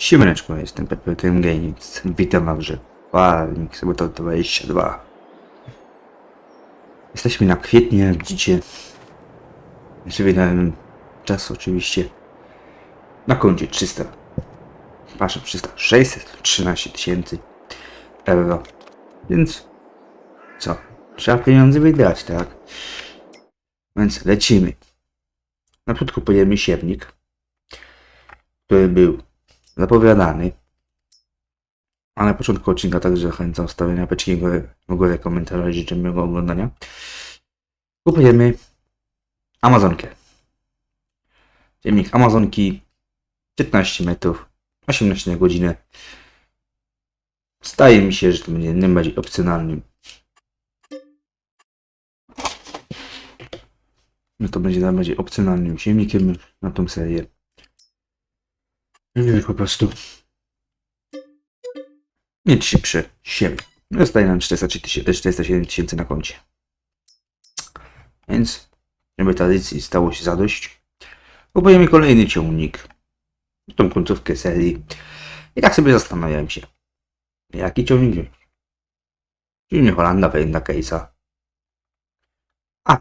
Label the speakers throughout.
Speaker 1: Siemaneczko, jestem Perpetuum Games. Witam was, że Palnik sobie to 22. Jesteśmy na kwietniu, jak widzicie. Jeszcze wydałem czas oczywiście. Na koncie 300. Przepraszam, 300. 613 tysięcy euro. Więc co? Trzeba pieniądze wydać, tak? Więc lecimy. Na początku pojemy siewnik, który był zapowiadany. A na początku odcinka także zachęcam stawienia peczki w górę, i życzę miłego oglądania. Kupujemy Amazonkę. Ziemnik Amazonki 15 metrów, 18 na godzinę. Zdaje mi się, że to będzie najbardziej opcjonalnym. No to będzie najbardziej opcjonalnym silnikiem na tą serię. Żeby po prostu mieć szybszy siem. Zostaje nam 403 tysięcy- 407 tysięcy na koncie. Więc, żeby tradycji stało się zadość, kupujemy kolejny ciągnik. Tą końcówkę serii. I tak sobie zastanawiałem się, jaki ciągnik wziąć. Silnie Holanda, Wenda, Case'a. Ale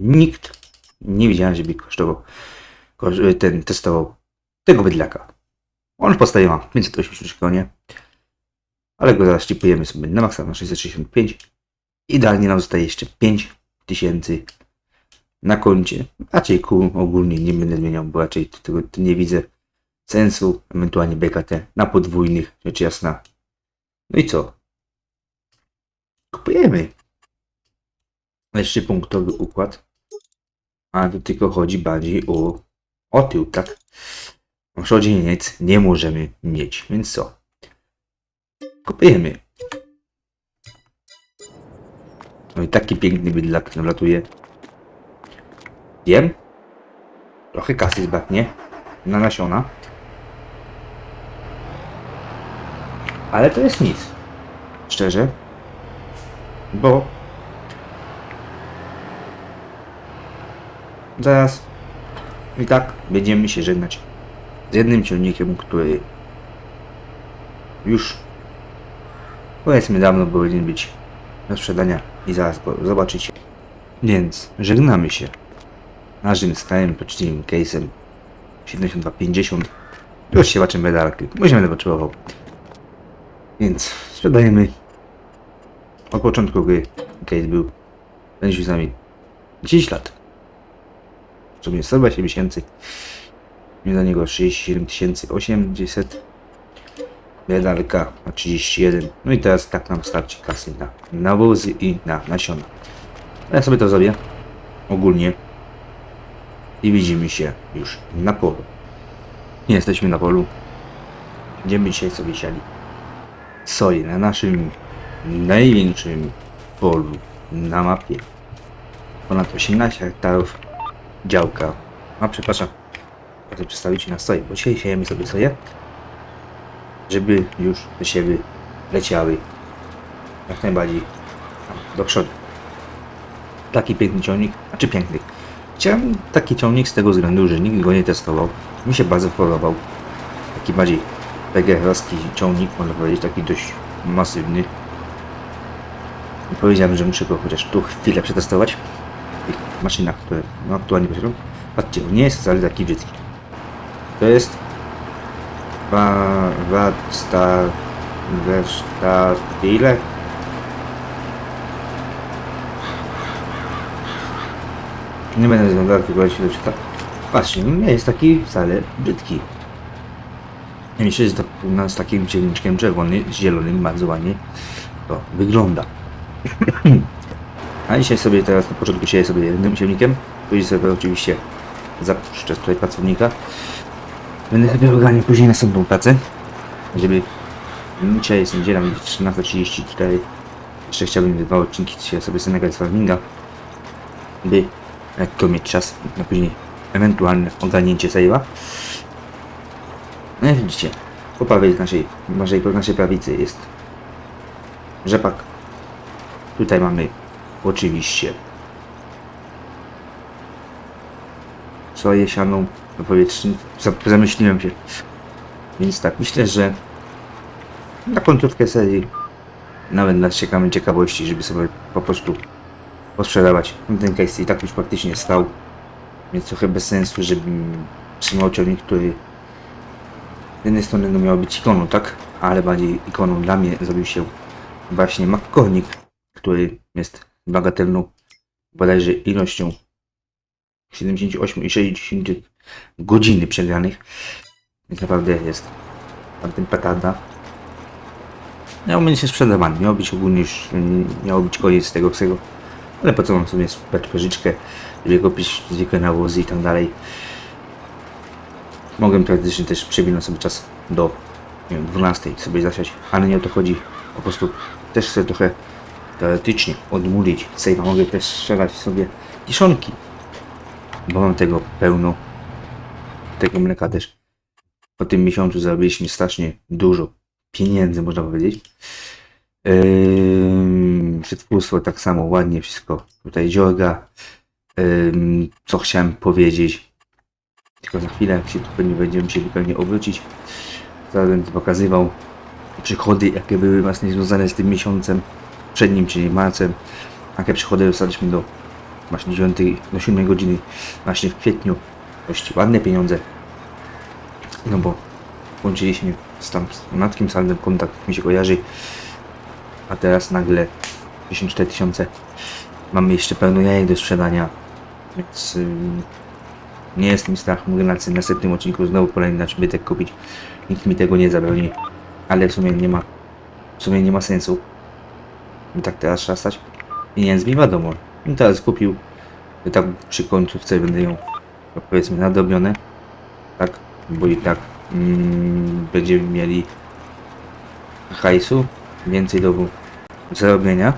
Speaker 1: nikt nie widziałem, żeby kosztował, kosz- ten testował tego bydlaka. On w podstawie ma 580 konie, ale go zaraz chipujemy sobie na maksa na 665. Idealnie nam zostaje jeszcze 5000 na koncie. Raczej kół ogólnie nie będę zmieniał, bo raczej tego nie widzę sensu, ewentualnie BKT na podwójnych, rzecz jasna. No i co? Kupujemy. Jeszcze punktowy układ. A tu tylko chodzi bardziej o, o tył, tak? Przodzieniec nie możemy mieć, więc co? Kupujemy. No i taki piękny bydlak nam latuje. Wiem. Trochę kasy zbraknie na nasiona. Ale to jest nic. Szczerze. Bo zaraz i tak będziemy się żegnać z jednym ciągnikiem, który już powiedzmy dawno powinien być do sprzedania i zaraz go zobaczycie. Więc żegnamy się naszym stałym poczciwym case'em 7250 i rozsiewaczem medalki. Bo się będę potrzebował. Więc sprzedajemy od początku gry case był będzie z nami 10 lat. W sumie 120 miesięcy. Za niego 67 800. Medalka na 31. No i teraz tak nam starczy kasy na nawozy i na nasiona. Ja sobie to zrobię ogólnie i widzimy się już na polu. Nie jesteśmy na polu. Będziemy dzisiaj sobie siali soję na naszym największym polu na mapie. Ponad 18 hektarów działka. A przepraszam, chcę przedstawić na soję, bo dzisiaj siejemy sobie soję, żeby już te siewy leciały jak najbardziej do przodu. Taki piękny ciągnik, a czy piękny. Chciałem taki ciągnik z tego względu, że nikt go nie testował. Mi się bardzo podobał. Taki bardziej PGR-owski ciągnik, można powiedzieć, taki dość masywny. I powiedziałem, że muszę go chociaż tu chwilę przetestować w tych maszynach, które no, aktualnie posiadam. Patrzcie, on nie jest wcale taki brzydki. To jest Wa- Wadsta Wersta ile? Nie będę zglądał, tylko się doczyta. Patrzcie, no nie jest taki wcale brzydki. Ja to u nas z takim ciemniczkiem czerwonym, zielonym bardzo ładnie to wygląda. A dzisiaj sobie teraz na początku sieję sobie jednym ciemnikiem. Później sobie oczywiście zapuszczę tutaj pracownika. Będę sobie ogarniał później następną pracę, żeby dzisiaj jest niedziela, będzie 13.34. Jeszcze chciałbym dwa odcinki dzisiaj sobie z farminga, by lekko mieć czas na później ewentualne ogarnięcie save'a. No jak widzicie, po prawej naszej, naszej, naszej prawicy jest rzepak. Tutaj mamy oczywiście soję sianą, powietrzny, za- zamyśliłem się. Więc tak, myślę, że na końcówkę serii nawet dla ciekawej ciekawości, żeby sobie po prostu posprzedawać ten case i tak już praktycznie stał. Więc trochę bez sensu, żebym trzymał ciągnik, który z jednej strony no miał być ikoną, tak? Ale bardziej ikoną dla mnie zrobił się właśnie McCormick, który jest bagatelną bodajże ilością 78 i 60 godziny przegranych. Więc naprawdę jest tamten petarda. Miał być sprzedawany, miał być ogólnie już, miało być koniec tego wszystkiego. Ale po co mam sobie spać pożyczkę, żeby kupić zwykłe nawozy i tak dalej. Mogłem praktycznie też przewinąć sobie czas do nie wiem, 12 sobie zasiać, ale nie o to chodzi. Po prostu też chcę trochę teoretycznie odmówić save'a. Mogę też strzelać sobie kiszonki, bo mam tego pełno. Tego mleka też. Po tym miesiącu zarobiliśmy strasznie dużo pieniędzy, można powiedzieć. Yy, przetwórstwo tak samo ładnie wszystko tutaj dziorga. Co chciałem powiedzieć. Tylko za chwilę, jak się tu pewnie będziemy musieli pewnie obrócić. Zaraz będę pokazywał przychody, jakie były właśnie związane z tym miesiącem przednim, czyli marcem. Jakie przychody dostaliśmy do właśnie 9, do 7 godziny właśnie w kwietniu. Dość ładne pieniądze. No bo łączyliśmy z tam z matkim saldem kontakt mi się kojarzy. A teraz nagle 54 tysiące. Mamy jeszcze pełno jajek do sprzedania. Więc ym, nie jest mi strach. Mogę na następnym odcinku znowu kolejny nasz bytek kupić. Nikt mi tego nie zabroni. Ale w sumie nie ma. W sumie nie ma sensu. I tak teraz trzeba stać pieniędzmi, wiadomo. I teraz kupił. I tak przy końcówce będę ją powiedzmy nadrobione. Tak, bo i tak mm, będziemy mieli hajsu, więcej do zarobienia.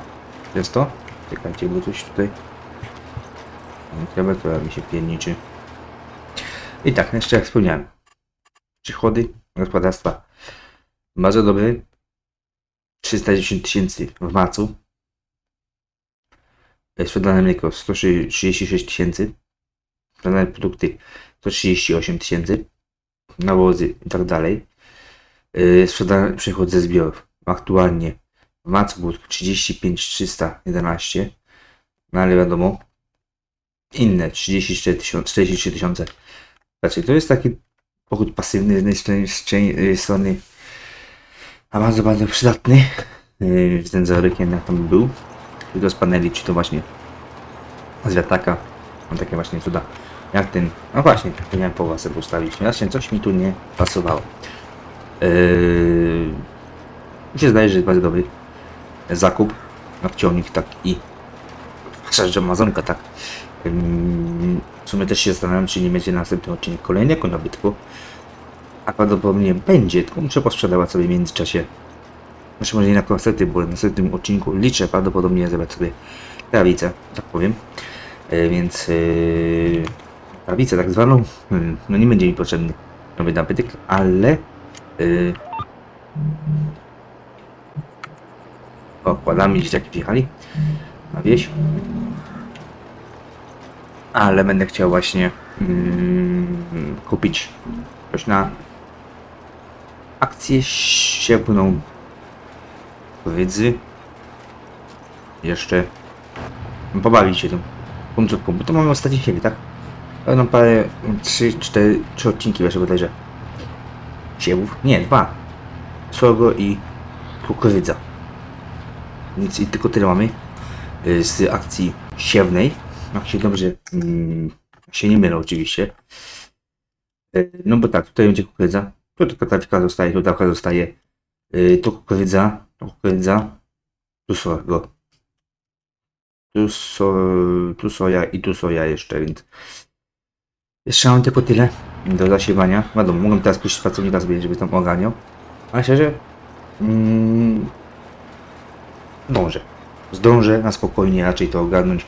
Speaker 1: Jest to? Czekajcie, bo coś tutaj. Klawiatura mi się pierniczy. I tak, jeszcze jak wspomniałem. Przychody gospodarstwa bardzo dobry. 310 tysięcy w marcu. Sprzedane mleko 136 tysięcy. Sprzedane produkty 138 tysięcy. Nawozy i tak dalej. Yy, Sprzedany przychód ze zbiorów. Aktualnie w marcu był 35 311. No ale wiadomo. Inne 34 tysiące, 43 tysiące. Znaczy to jest taki pochód pasywny z jednej strony, strony a bardzo, bardzo przydatny. Yy, ten jednak tam był. Czy to z paneli, czy to właśnie z wiatraka. Mam takie właśnie cuda. Jak ten. No właśnie, to miałem połowę sobie ustawić. Właśnie coś mi tu nie pasowało. Yy, mi się zdaje, że jest bardzo dobry zakup. Napciągnik tak i że Amazonka tak. Yy, w sumie też się zastanawiam, czy nie będzie następny odcinek kolejnego nabytku. A prawdopodobnie będzie, tylko muszę posprzedawać sobie w międzyczasie. Znaczy może nie na koncerty, bo w następnym odcinku liczę prawdopodobnie zebrać sobie prawicę, tak powiem. E, więc yy, prawicę tak zwaną, hmm, no nie będzie mi potrzebny nowy nabytek, ale yy, okładami dzieciaki przyjechali na wieś. Ale będę chciał właśnie mm, kupić coś na akcję siewną wiedzy jeszcze pobawić się tą końcówką, bo to mamy ostatni siebie, tak? Będą parę, trzy, cztery, trzy odcinki jeszcze bodajże. Siewów, nie, dwa. Sorgo i kukurydza. Nic i tylko tyle mamy y, z akcji siewnej. Jak się dobrze mm, się nie mylę oczywiście. Y, no bo tak, tutaj będzie kukurydza. Tu tylko taczka zostaje, tu taka zostaje. Yy, tu kukurydza, tu kukurydza, tu sorgo. Tu, so, tu soja i tu soja jeszcze, więc jeszcze mam tylko tyle do zasiewania. Wiadomo, mogę teraz puścić pracownika sobie, żeby tam ogarniał. Ale szczerze, mm, zdążę. Zdążę na spokojnie raczej to ogarnąć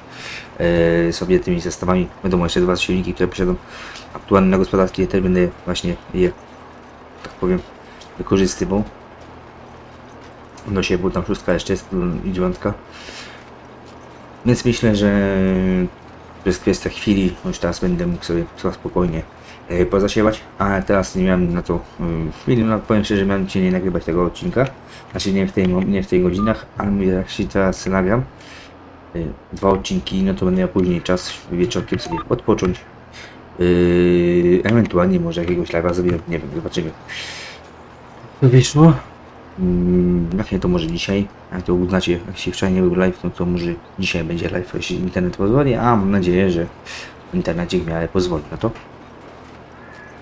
Speaker 1: e, sobie tymi zestawami. Wiadomo, jeszcze dwa silniki, które posiadam aktualnie na gospodarstwie, te będę właśnie je tak powiem, wykorzystywał. No się, bo tam szóstka jeszcze jest i dziewiątka. Więc myślę, że to jest kwestia chwili, już teraz będę mógł sobie spokojnie e, pozasiewać, a teraz nie miałem na to y, chwili, no powiem szczerze, miałem dzisiaj nie nagrywać tego odcinka, znaczy nie w tej, nie w tej godzinach, ale jak się teraz nagram, y, dwa odcinki, no to będę miał później czas wieczorkiem sobie odpocząć, ewentualnie może jakiegoś live'a zrobię, nie wiem, zobaczymy. To wyszło. Mm, Jak nie to może dzisiaj, jak to uznacie, jak się wczoraj nie był live, no to może dzisiaj będzie live, jeśli internet pozwoli, a mam nadzieję, że w internecie w miarę pozwoli na to.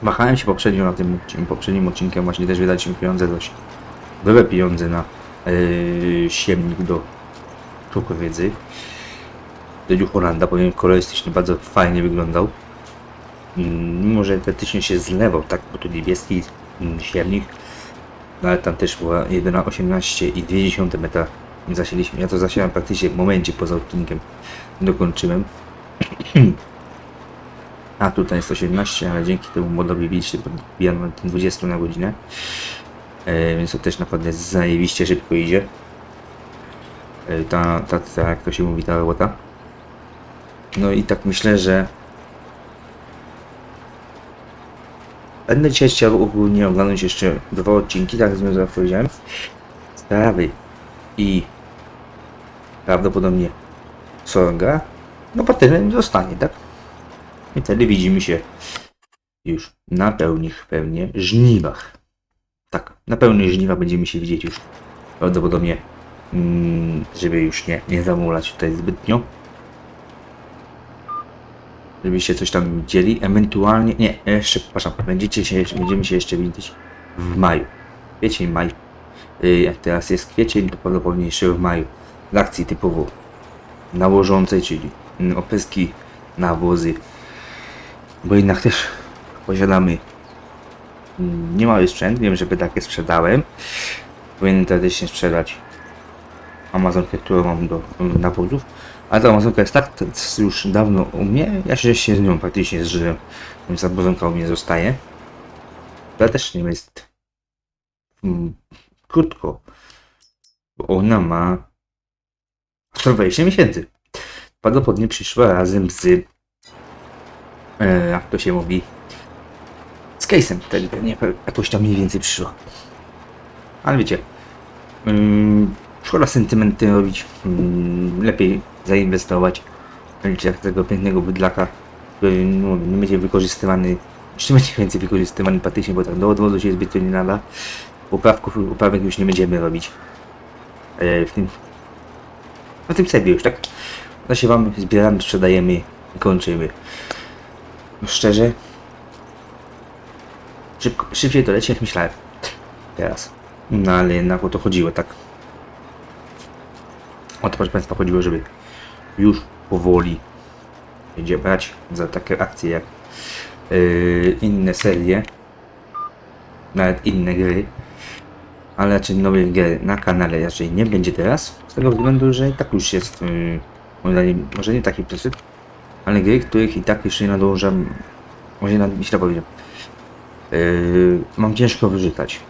Speaker 1: Machałem się poprzednio na tym poprzednim odcinkiem właśnie też wydaliśmy pieniądze dość dobre pieniądze na yy, siemnik do kukurydzy. Do New Hollanda, powiem kolorystycznie bardzo fajnie wyglądał. Mm, Mimo, że teoretycznie się zlewał, tak, bo tu niebieski mm, siewnik, no ale tam też była 1,18 metra zasieliśmy. Ja to zasiałem praktycznie w momencie poza odcinkiem. Dokończyłem. A tutaj jest 18, ale dzięki temu modowi widzicie, podbijam na tym 20 na godzinę. E, więc to też naprawdę zajebiście szybko idzie. E, ta, ta, ta, jak to się mówi, ta robota. No i tak myślę, że Będę dzisiaj chciał ogólnie oglądać jeszcze dwa odcinki, tak jak powiedziałem. Sprawy i prawdopodobnie Sorga. No po tyle zostanie, tak? I wtedy widzimy się już na pełnych pewnie żniwach. Tak, na pełnych żniwach będziemy się widzieć już prawdopodobnie, mm, żeby już nie, nie zamulać tutaj zbytnio żebyście coś tam widzieli, ewentualnie, nie, jeszcze, przepraszam, będziecie się, będziemy się jeszcze widzieć w maju, kwiecień, maj, Y, jak teraz jest kwiecień, to prawdopodobnie jeszcze w maju, z akcji typowo nałożącej, czyli mm, opyski, nawozy, bo jednak też posiadamy mm, niemały sprzęt, wiem, że takie sprzedałem, powinienem tradycznie sprzedać. Amazonkę, którą mam do mm, nawozów, ale ta Amazonka jest tak już dawno u mnie, ja się, się z nią praktycznie zżyłem, więc Amazonka u mnie zostaje. Ale też nie jest mm, krótko, bo ona ma 120 miesięcy. Prawdopodobnie przyszła razem z, e, jak to się mówi, z case'em wtedy pewnie pe- jakoś tam mniej więcej przyszła. Ale wiecie, mm, szkoda sentymenty robić, mm, lepiej zainwestować w jak tego pięknego bydlaka, który no, nie będzie wykorzystywany, nie będzie więcej wykorzystywany praktycznie, bo tak do odwozu się zbytnio nie nada. Uprawków, uprawek już nie będziemy robić e, w tym, na tym sobie już, tak? Zasiewamy, zbieramy, sprzedajemy kończymy. Szczerze, szybko, szybciej to leci jak myślałem teraz. No ale o to chodziło, tak? O to proszę Państwa chodziło, żeby już powoli będzie brać za takie akcje jak yy, inne serie, nawet inne gry, ale raczej nowych gier na kanale raczej nie będzie teraz, z tego względu, że i tak już jest, yy, moim zdaniem, może nie taki przesyt, ale gry, których i tak już nie nadążam, może nad, źle powiedziałem, yy, mam ciężko wyżytać.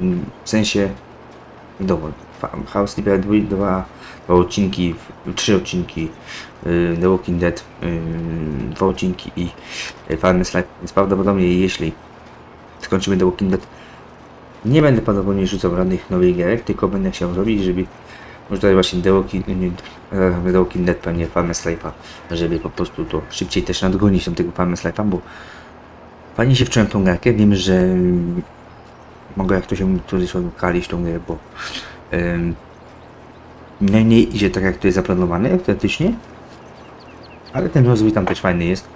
Speaker 1: Mm, W sensie, dowód. House Sleeper 2, dwa, dwa odcinki, trzy odcinki, yy, The Walking Dead, yy, dwa odcinki i yy, Farmers Life, więc prawdopodobnie jeśli skończymy The Walking Dead, nie będę prawdopodobnie rzucał żadnych nowych gierek, tylko będę chciał zrobić, żeby może tutaj właśnie The Walking, e, The Walking Dead pewnie Farmers Life'a, żeby po prostu to szybciej też nadgonić tam tego Farmers Life'a, bo fajnie się wczułem tą gierkę, wiem, że mogę jak to się mówi, w cudzysłowie kalić tą grę, bo Nie idzie tak jak to jest zaplanowane teoretycznie, ale ten rozwój tam też fajny jest.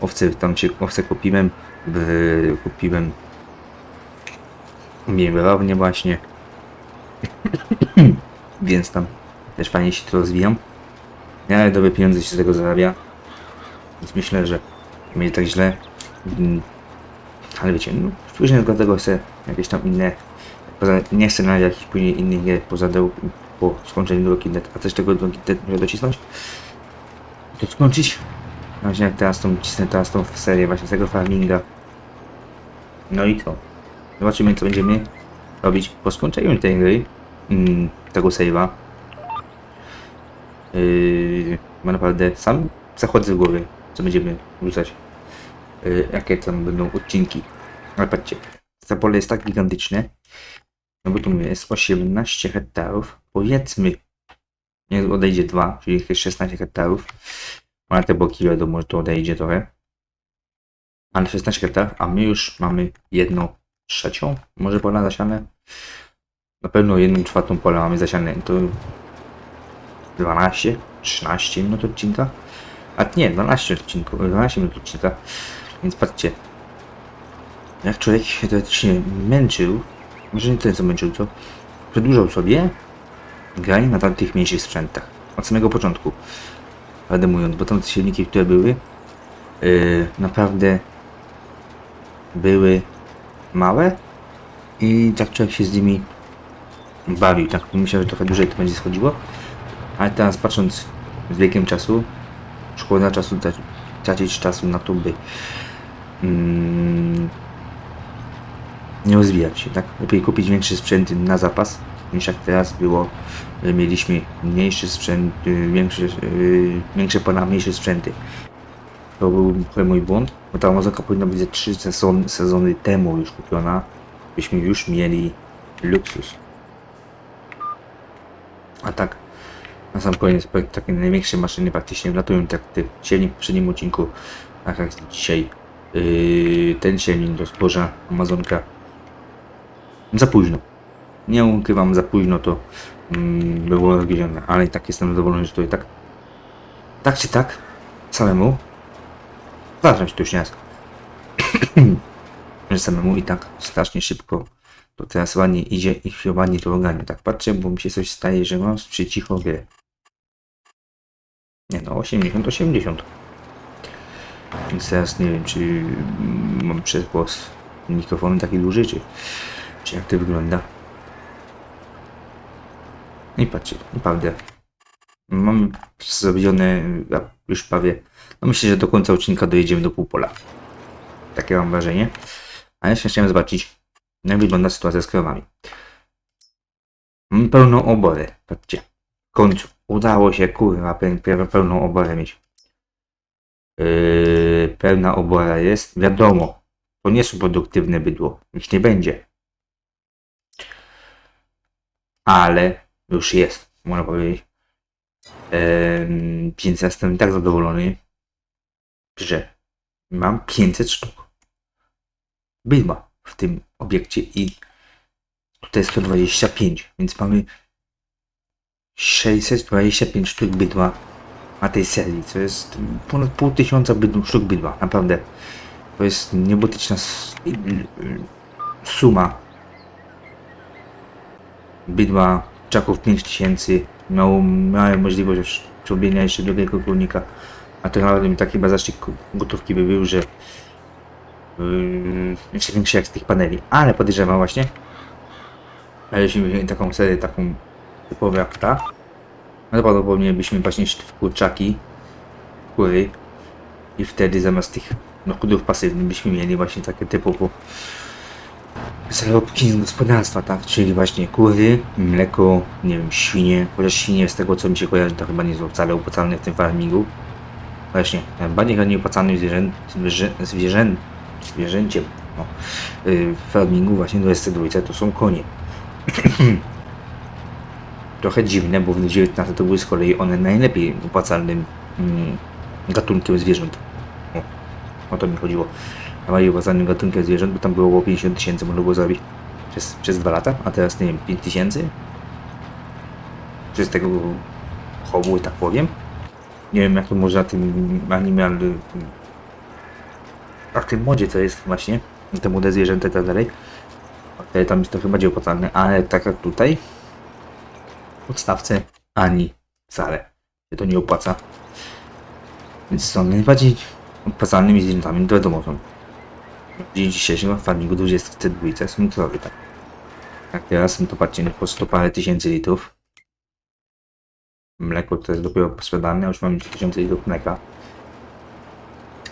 Speaker 1: Owce tam się, owce kupiłem, w, kupiłem miębrawnie właśnie, więc tam też fajnie się to rozwijam. Ja dobre pieniądze się z tego zarabia, więc myślę, że nie tak źle. Mm, Ale wiecie, no, później do tego chcę jakieś tam inne Poza, nie chcę na jakichś później innych gier poza deł, po skończeniu Walking Dead, a też tego Walking Dead muszę docisnąć. To skończyć. Właśnie jak teraz tą cisnę teraz tą serię właśnie z tego farminga. No i co? Zobaczymy co będziemy robić po skończeniu tej gry. Mm, tego save'a. Yy, bo naprawdę sam zachodzę w głowie, co będziemy rzucać. y, jakie tam będą odcinki. Ale patrzcie, to pole jest tak gigantyczne, no bo tu jest 18 hektarów, powiedzmy, niech odejdzie 2, czyli jakieś 16 hektarów, ale te boki wiadomo, że to odejdzie trochę, ale 16 hektarów, a my już mamy jedną trzecią, może pola zasiane, na pewno jedną czwartą pola mamy zasiane, to 12, 13 minut odcinka, a nie, 12 odcinków, 12 minut odcinka, więc patrzcie, jak człowiek się męczył, może nie tyle co męczył, co przedłużał sobie granie na tamtych mniejszych sprzętach. Od samego początku. Prawdę mówiąc, bo tamte silniki, które były, yy, naprawdę były małe i tak człowiek się z nimi bawił. Tak myślał, że trochę dłużej to będzie schodziło. Ale teraz patrząc z wiekiem czasu, szkoda czasu traci- tracić czasu na to, by mm, nie rozwijać się, tak? Lepiej kupić większy sprzęt na zapas, niż jak teraz było, mieliśmy mniejszy sprzęt, większy, y, większe pola, mniejsze sprzęty. To był trochę mój błąd, bo ta Amazonka powinna być ze 3 sezon, sezony temu już kupiona, byśmy już mieli luksus. A tak, na sam koniec, takie największe maszyny praktycznie wlatują, tak jak w w poprzednim odcinku, tak jak dzisiaj. Yy, ten silnik do zboża Amazonka za późno. Nie ukrywam, za późno to mm, było rozwiedzione, ale i tak jestem zadowolony, że to i tak tak czy tak samemu zacząć to już nie raz. że samemu i tak strasznie szybko to teraz ładnie idzie i się ładnie to ogarnia. Tak patrzę, bo mi się coś staje, że mam przecicho grę. Nie no, 80, 80. Więc teraz nie wiem, czy mam przez głos mikrofonu taki duży, czy, czy jak to wygląda. I patrzcie, naprawdę. Mam zrobione, już prawie, no myślę, że do końca odcinka dojedziemy do półpola. Takie mam wrażenie. A jeszcze chciałem zobaczyć, jak wygląda sytuacja z krowami. Mam pełną oborę, patrzcie. W końcu udało się, kurwa, pe- pe- pełną oborę mieć. Yy, pełna obora jest, wiadomo, to nie są produktywne bydło, już nie będzie. Ale już jest, można powiedzieć. Więc jestem tak zadowolony, że mam 500 sztuk bydła w tym obiekcie i tutaj jest 125, więc mamy 625 sztuk bydła na tej serii, co jest ponad pół tysiąca bydł, sztuk bydła, naprawdę. To jest niebotyczna suma bydła, czaków 5000, miał, miałem możliwość zrobienia jeszcze drugiego kurnika, a to naprawdę mi taki chyba zaszczyt gotówki by był, że yy, jeszcze większy jak z tych paneli, ale podejrzewam właśnie, ale jeśli taką serię, taką typową jak ta, no to prawdopodobnie byśmy właśnie szli w kurczaki, kury i wtedy zamiast tych no, pasywnych byśmy mieli właśnie takie typowo zarobki z gospodarstwa, tak? Czyli właśnie kury, mleko, nie wiem, świnie, chociaż świnie z tego co mi się kojarzy to chyba nie są wcale opłacalne w tym farmingu. Właśnie, najbardziej chyba nieopłacalnym zwierzę, zwierzę, zwierzę, zwierzęciem no, yy, w farmingu właśnie 22 to są konie. Trochę dziwne, bo w 19 to były z kolei one najlepiej opłacalnym mm, gatunkiem zwierząt. O, o to mi chodziło. Najbardziej opłacalnym gatunkiem zwierząt, bo tam było około 50 tysięcy, można było zrobić przez, przez dwa lata, a teraz nie wiem, 5 tysięcy? Przez tego chowu, tak powiem. Nie wiem, jak to można tym animal... A w tym modzie co jest właśnie, te młode zwierzęta i tak dalej. Wtedy tam jest to chyba bardziej opłacalne, ale tak jak tutaj, podstawce ani wcale się to nie opłaca. Więc są najbardziej opłacalnymi zwierzętami, to wiadomo są. Dzień dzisiejszym w farmingu 22 są krowy, tak. Jak teraz są to patrzcie po 100 parę tysięcy litrów. Mleko to jest dopiero sprzedane, już mam 3000 litrów mleka.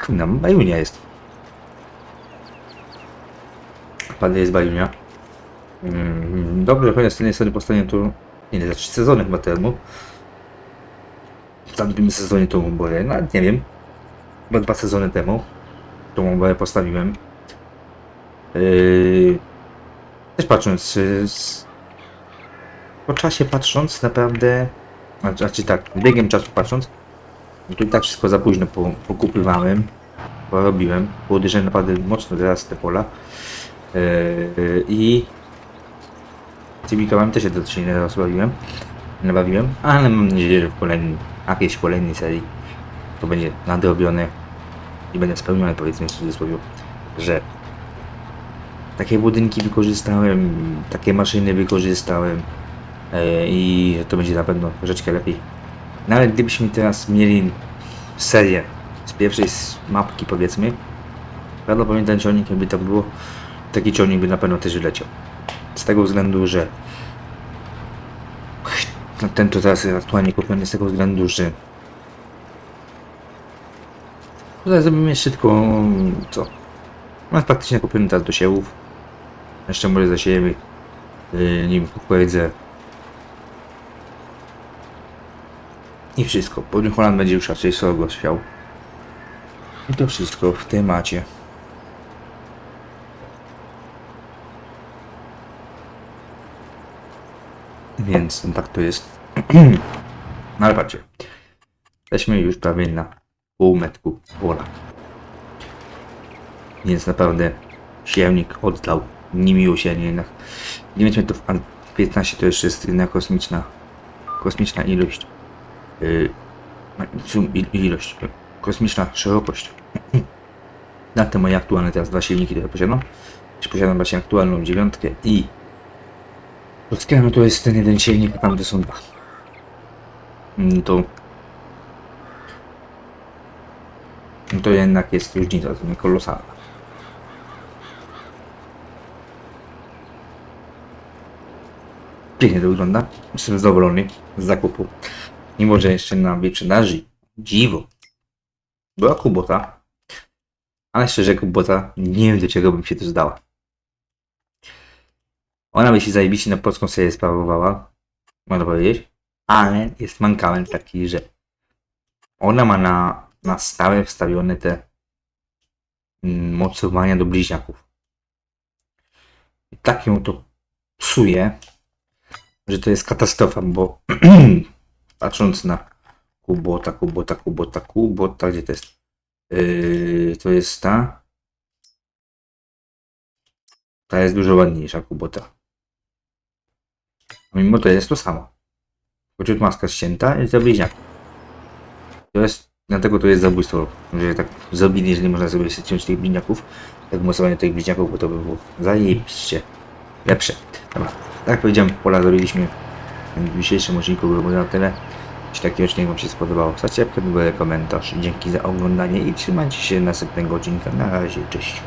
Speaker 1: Kurna, bajunia jest. Ładnie jest bajunia. Mm, dobrze, chociaż z strony powstanie tu nie za 3 sezony chyba temu. W tamtym sezonie to było, nawet nie wiem, chyba dwa sezony temu. tą obawę postawiłem. Yy, też patrząc, yy, z, po czasie patrząc, naprawdę, znaczy tak, biegiem czasu patrząc, no to i tak wszystko za późno po, pokupywałem, porobiłem, uderzyłem naprawdę mocno teraz te pola. Yy, i tymi kołami też się do się nie rozbawiłem, nabawiłem, ale mam nadzieję, że w kolejnym, jakiejś kolejnej serii to będzie nadrobione i będę spełniony powiedzmy w cudzysłowie, że takie budynki wykorzystałem, takie maszyny wykorzystałem e, i to będzie na pewno troszeczkę lepiej. Nawet gdybyśmy teraz mieli serię z pierwszej s- mapki powiedzmy, prawdopodobnie ten ciągnik jakby tak było, taki ciągnik by na pewno też wyleciał. Z tego względu, że no, ten to teraz aktualnie kupiony z tego względu, że Tutaj zrobimy jeszcze tylko co? Mam praktycznie kupiony teraz do siewów. Jeszcze może zasiejemy nim kukurydzę. I wszystko. Potem Holand będzie już raczej sorgo siał. I to wszystko w temacie. Więc no tak to jest. no ale patrzcie. Jesteśmy już prawie na pół metku pola. Więc naprawdę siewnik oddał niemiłosiernie jednak. 9 metrów, a 15 to jeszcze jest jedna kosmiczna, kosmiczna ilość. Yy, ilość, kosmiczna szerokość. Na te moje aktualne teraz dwa silniki, które posiadam. Posiadam właśnie aktualną dziewiątkę i Ludzkiemu to jest ten jeden silnik, a tamte są dwa. Mm, To to jednak jest różnica, to nie kolosalna. Pięknie to wygląda. Jestem zadowolony z zakupu. Mimo, że jeszcze na wyprzedaży dziwo była kubota. Ale szczerze, kubota nie wiem do czego bym się to zdała. Ona by się zajebiście na polską serię sprawowała, można powiedzieć. Ale jest mankament taki, że ona ma na, na stałe wstawione te mm, mocowania do bliźniaków. I tak ją to psuje, że to jest katastrofa, bo patrząc na Kubota, Kubota, Kubota, Kubota, gdzie to jest? Yy, to jest ta. Ta jest dużo ładniejsza Kubota. Mimo to jest to samo. Choć maska ścięta jest za bliźniaków. To jest, dlatego to jest zabójstwo, że tak zrobili, że nie można sobie ciąć tych bliźniaków, tak mocowanie tych bliźniaków, bo to by było zajebiście lepsze. Dobra, tak jak powiedziałem, pola zrobiliśmy w dzisiejszym odcinku, było na tyle. Jeśli taki odcinek Wam się spodobał, zostawcie łapkę w komentarz. Dzięki za oglądanie i trzymajcie się następnego odcinka. Na razie, cześć.